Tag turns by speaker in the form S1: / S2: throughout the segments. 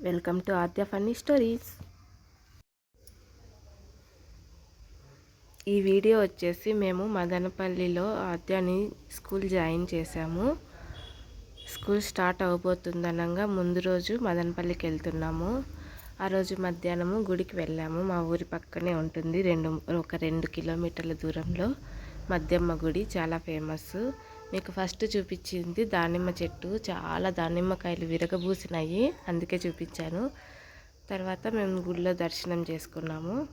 S1: Welcome to Aadya funny stories. ఈ video వచ్చేసి మేము మదనపల్లిలో ఆద్యాని స్కూల్ జాయిన్ చేశాము. స్కూల్ స్టార్ట్ అవబోతుందనగా ముందు రోజు మదనపల్లికి వెళ్తున్నాము. ఆ రోజు మధ్యాహ్నము గుడికి వెళ్ళాము. మా ఊరి పక్కనే ఉంటుంది రెండు ఒక రెండు కిలోమీటర్ల దూరంలో మధ్యమ్మ గుడి చాలా ఫేమస్ మీకు ఫస్ట్ చూపించింది దానిమ్మ చెట్టు. చాలా దానిమ్మకాయలు విరగబూసినాయి. అందుకే చూపించాను. తర్వాత మేము గుడిలో దర్శనం చేసుకున్నాము.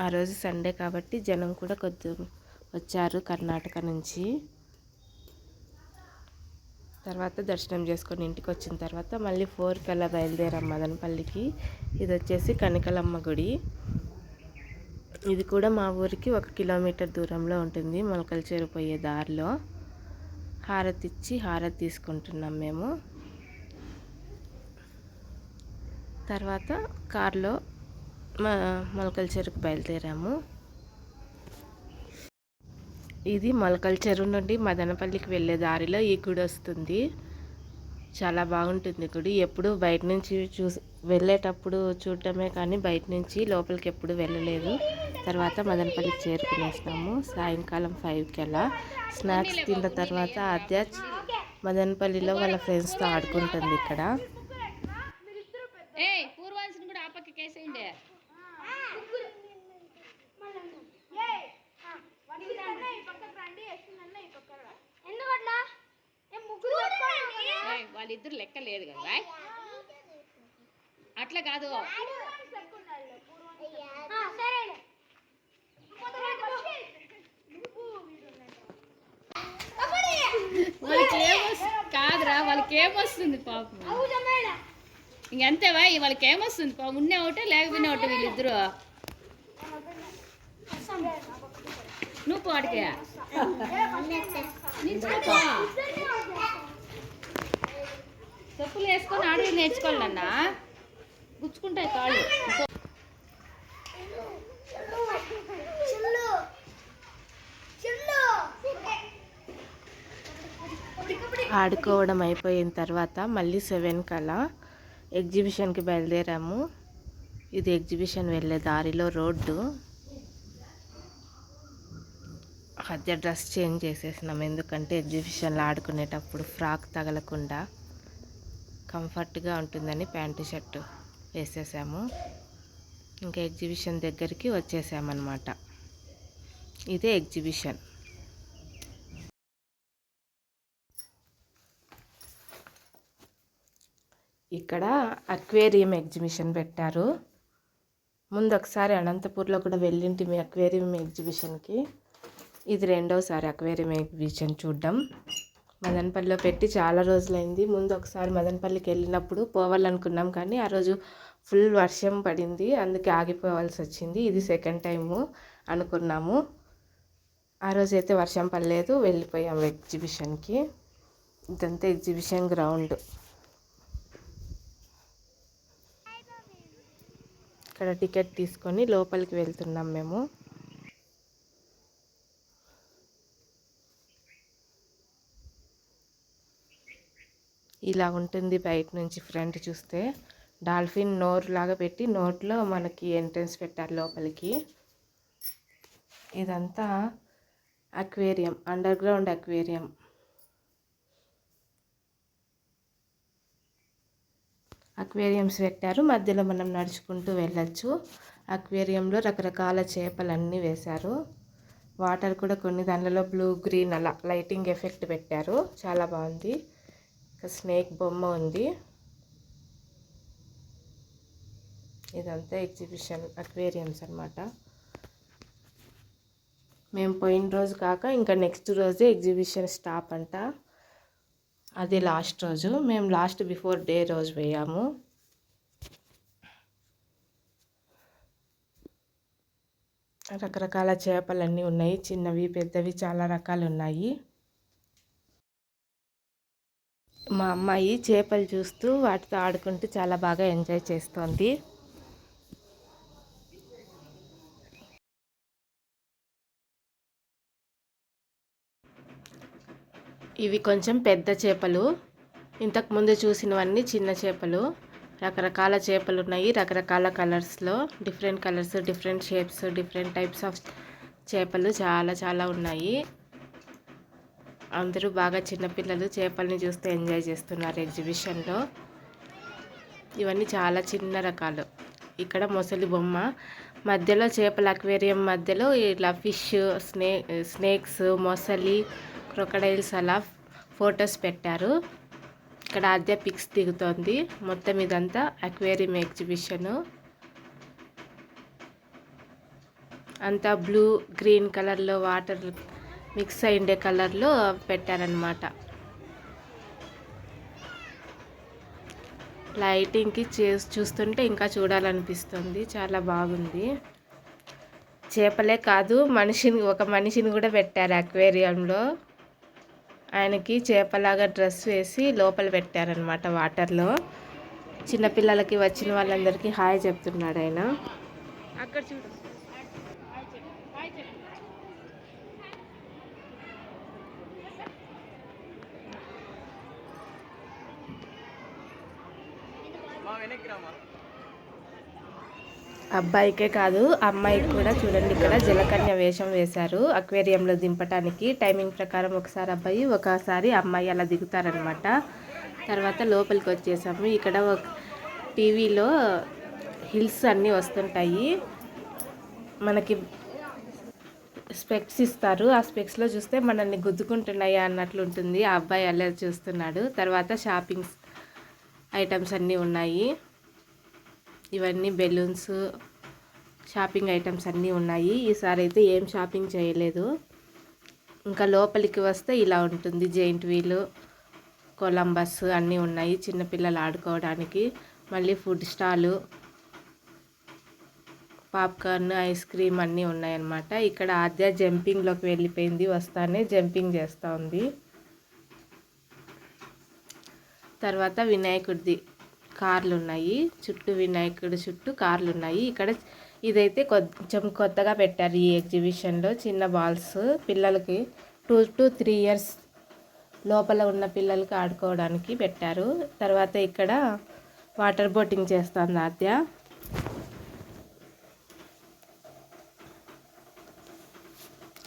S1: ఆ రోజు సండే కాబట్టి జనం కూడా కొద్ది వచ్చారు కర్ణాటక నుంచి. తర్వాత దర్శనం చేసుకొని ఇంటికి వచ్చిన తర్వాత మళ్ళీ ఫోర్కి అలా బయలుదేరాం మదనపల్లికి. ఇది వచ్చేసి కనికలమ్మ గుడి. ఇది కూడా మా ఊరికి ఒక కిలోమీటర్ దూరంలో ఉంటుంది. మొలకలు పోయే దారిలో హారతి ఇచ్చి హారతి తీసుకుంటున్నాం మేము. తర్వాత కారులో మా మొలకల చెరుకు బయలుదేరాము. ఇది మొలకల చెరువు నుండి మదనపల్లికి వెళ్ళే దారిలో ఈ గుడి వస్తుంది. చాలా బాగుంటుంది గుడి. ఎప్పుడు బయట నుంచి చూసి వెళ్ళేటప్పుడు చూడటమే కానీ బయట నుంచి లోపలికి ఎప్పుడు వెళ్ళలేదు. తర్వాత మదనపల్లికి చేరుకునేసినాము. సాయంకాలం ఫైవ్కి అలా స్నాక్స్ తిన్న తర్వాత ఆద్య మదనపల్లిలో వాళ్ళ ఫ్రెండ్స్తో ఆడుకుంటుంది ఇక్కడ.
S2: ఏయ్ పూర్వాంశని కూడా ఆ పక్కకి వేసేయండి
S3: ఎందుకట్లా ఏ ముగ్గురు
S2: ఏయ్, వాళ్ళిద్దరు లెక్క లేదు కదా అట్లా కాదు. వాళ్ళకి కాదురా వాళ్ళకి ఏమొస్తుంది పాపం. ఇంకంతేవా వాళ్ళకి ఏమొస్తుంది పాపం. ఉన్నే ఒకటే లేకపోయినా ఒకటి వీళ్ళిద్దరు. నువ్వు పాడికే చెప్పులు వేసుకొని ఆడి నేర్చుకోవాలన్నా. గుచ్చుకుంటాయి కాళ్ళు.
S1: ఆడుకోవడం అయిపోయిన తర్వాత మళ్ళీ సెవెన్ కల్లా ఎగ్జిబిషన్కి బయలుదేరాము. ఇది ఎగ్జిబిషన్ వెళ్ళే దారిలో రోడ్డు. మధ్య డ్రెస్ చేంజ్ చేసేసినాం. ఎందుకంటే ఎగ్జిబిషన్లో ఆడుకునేటప్పుడు ఫ్రాక్ తగలకుండా కంఫర్ట్గా ఉంటుందని ప్యాంటు షర్టు. వేసేసాము. ఇంకా ఎగ్జిబిషన్ దగ్గరికి వచ్చేసామన్నమాట. ఇదే ఎగ్జిబిషన్. ఇక్కడ అక్వేరియం ఎగ్జిబిషన్ పెట్టారు. ముందు ఒకసారి అనంతపూర్లో కూడా వెళ్ళింటి మీ అక్వేరియం ఎగ్జిబిషన్కి. ఇది రెండోసారి అక్వేరియం ఎగ్జిబిషన్ చూడడం. మదనపల్లిలో పెట్టి చాలా రోజులైంది. ముందు ఒకసారి మదనపల్లికి వెళ్ళినప్పుడు పోవాలనుకున్నాం కానీ ఆ రోజు ఫుల్ వర్షం పడింది. అందుకే ఆగిపోవాల్సి వచ్చింది. ఇది సెకండ్ టైము అనుకున్నాము. ఆ రోజు అయితే వర్షం పడలేదు. వెళ్ళిపోయాము ఎగ్జిబిషన్కి. ఇదంతా ఎగ్జిబిషన్ గ్రౌండ్. ఇక్కడ టికెట్ తీసుకొని లోపలికి వెళ్తున్నాం మేము. ఇలా ఉంటుంది బయట నుంచి ఫ్రంట్ చూస్తే. డాల్ఫిన్ నోరు లాగా పెట్టి నోట్లో మనకి ఎంట్రన్స్ పెట్టారు లోపలికి. ఇదంతా aquarium underground aquarium. Aquariums పెట్టారు. మధ్యలో మనం నడుచుకుంటూ వెళ్ళచ్చు. అక్వేరియంలో రకరకాల చేపలన్నీ వేశారు. వాటర్ కూడా కొన్ని దానిలో బ్లూ గ్రీన్ అలా లైటింగ్ ఎఫెక్ట్ పెట్టారు. చాలా బాగుంది. ఒక స్నేక్ బొమ్మ ఉంది. ఇదంతా ఎగ్జిబిషన్ అక్వేరియమ్స్ అనమాట మేము పోయిన రోజు కాక ఇంకా నెక్స్ట్ రోజే ఎగ్జిబిషన్ స్టాప్ అంట. అది లాస్ట్ రోజు. మేము లాస్ట్ బిఫోర్ డే రోజు పోయాము. రకరకాల చేపలన్నీ ఉన్నాయి. చిన్నవి పెద్దవి చాలా రకాలు ఉన్నాయి. మా అమ్మాయి చేపలు చూస్తూ వాటితో ఆడుకుంటూ చాలా బాగా ఎంజాయ్ చేస్తోంది. ఇవి కొంచెం పెద్ద చేపలు. ఇంతకు ముందు చూసినవన్నీ చిన్న చేపలు. రకరకాల చేపలు ఉన్నాయి. రకరకాల కలర్స్లో different colours different shapes different types of చేపలు చాలా చాలా ఉన్నాయి. అందరూ బాగా చిన్నపిల్లలు చేపల్ని చూస్తూ ఎంజాయ్ చేస్తున్నారు ఎగ్జిబిషన్లో. ఇవన్నీ చాలా చిన్న రకాలు. ఇక్కడ మొసలి బొమ్మ మధ్యలో చేపల అక్వేరియం మధ్యలో ఇలా ఫిష్ స్నే స్నేక్స్ మొసలి క్రొకడైల్స్ అలా ఫొటోస్ పెట్టారు. ఇక్కడ ఆద్య పిక్స్ దిగుతోంది. మొత్తం ఇదంతా అక్వేరియం ఎగ్జిబిషను. అంతా బ్లూ గ్రీన్ కలర్లో వాటర్ మిక్స్ అయిండే కలర్లో పెట్టారనమాట లైటింగ్కి చే చూస్తుంటే ఇంకా చూడాలనిపిస్తుంది. చాలా బాగుంది. చేపలే కాదు మనిషిని ఒక మనిషిని కూడా పెట్టారు అక్వేరియంలో. ఆయనకి చేపలాగా డ్రెస్ వేసి లోపల పెట్టారనమాట వాటర్లో. చిన్నపిల్లలకి వచ్చిన వాళ్ళందరికీ హాయ్ చెప్తున్నాడు ఆయన. అక్కడ చూడు. అబ్బాయికే కాదు అమ్మాయికి కూడా చూడండి ఇక్కడ జలకన్య వేషం వేశారు. అక్వేరియంలో దింపటానికి టైమింగ్ ప్రకారం ఒకసారి అబ్బాయి ఒకసారి అమ్మాయి అలా దిగుతారనమాట. తర్వాత లోపలికి వచ్చేసాము. ఇక్కడ ఒక టీవీలో హిల్స్ అన్నీ వస్తుంటాయి. మనకి స్పెక్స్ ఇస్తారు. ఆ స్పెక్స్లో చూస్తే మనల్ని గుద్దుకుంటున్నాయా అన్నట్లు ఉంటుంది. ఆ అబ్బాయి అలా చూస్తున్నాడు. తర్వాత షాపింగ్స్ ఐటమ్స్ అన్నీ ఉన్నాయి. ఇవన్నీ బెలూన్స్ షాపింగ్ ఐటమ్స్ అన్నీ ఉన్నాయి. ఈసారి అయితే ఏం షాపింగ్ చేయలేదు. ఇంకా లోపలికి వస్తే ఇలా ఉంటుంది. జెయింట్ వీలు కొలంబస్ అన్నీ ఉన్నాయి. చిన్నపిల్లలు ఆడుకోవడానికి. మళ్ళీ food stall popcorn ice cream అన్నీ ఉన్నాయన్నమాట. ఇక్కడ ఆద్య జంపింగ్లోకి వెళ్ళిపోయింది. వస్తానే జంపింగ్ చేస్తూ ఉంది. తర్వాత వినాయకుడిది కార్లు ఉన్నాయి చుట్టూ వినాయకుడి చుట్టూ కార్లు ఉన్నాయి ఇక్కడ ఇదైతే కొంచెం కొత్తగా పెట్టారు ఈ ఎగ్జిబిషన్లో చిన్న బాల్స్. పిల్లలకి టూ టు త్రీ ఇయర్స్ లోపల ఉన్న పిల్లలకి ఆడుకోవడానికి పెట్టారు. తర్వాత ఇక్కడ వాటర్ బోటింగ్ చేస్తుంది ఆద్య.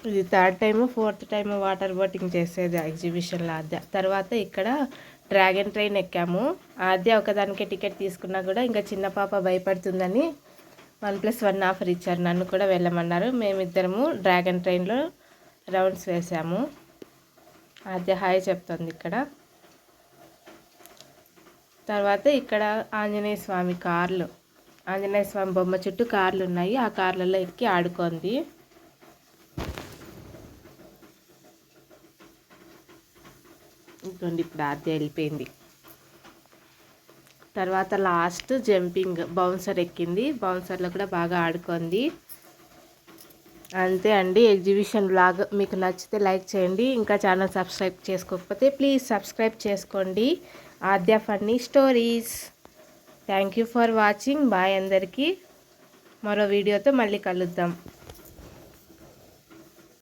S1: ఇది third time fourth time water boating చేసేది ఎగ్జిబిషన్లో ఆద్య. తర్వాత ఇక్కడ డ్రాగన్ ట్రైన్ ఎక్కాము. ఆద్య ఒకదానికే టికెట్ తీసుకున్నా కూడా ఇంకా చిన్న పాప భయపడుతుందని వన్ ప్లస్ వన్ ఆఫర్ ఇచ్చారు. నన్ను కూడా వెళ్ళమన్నారు. మేమిద్దరము డ్రాగన్ ట్రైన్లో రౌండ్స్ వేసాము. ఆద్య హాయ్ చెప్తుంది ఇక్కడ. తర్వాత ఇక్కడ ఆంజనేయ స్వామి కార్లు. ఆంజనేయ స్వామి బొమ్మ చుట్టూ కార్లు ఉన్నాయి. ఆ కార్లలో ఎక్కి ఆడుకుంది. ఇంకోండి ఇప్పుడు ఆద్య వెళ్ళిపోయింది. తర్వాత లాస్ట్ జంపింగ్ బౌన్సర్ ఎక్కింది. బౌన్సర్లో కూడా బాగా ఆడుకుంది. అంతే అండి ఎగ్జిబిషన్ బ్లాగ్ మీకు నచ్చితే లైక్ చేయండి ఇంకా ఛానల్ సబ్స్క్రైబ్ చేసుకోకపోతే ప్లీజ్ సబ్స్క్రైబ్ చేసుకోండి. Aadya funny stories. Thank you for watching. Bye అందరికీ. మరో వీడియోతో మళ్ళీ కలుద్దాం.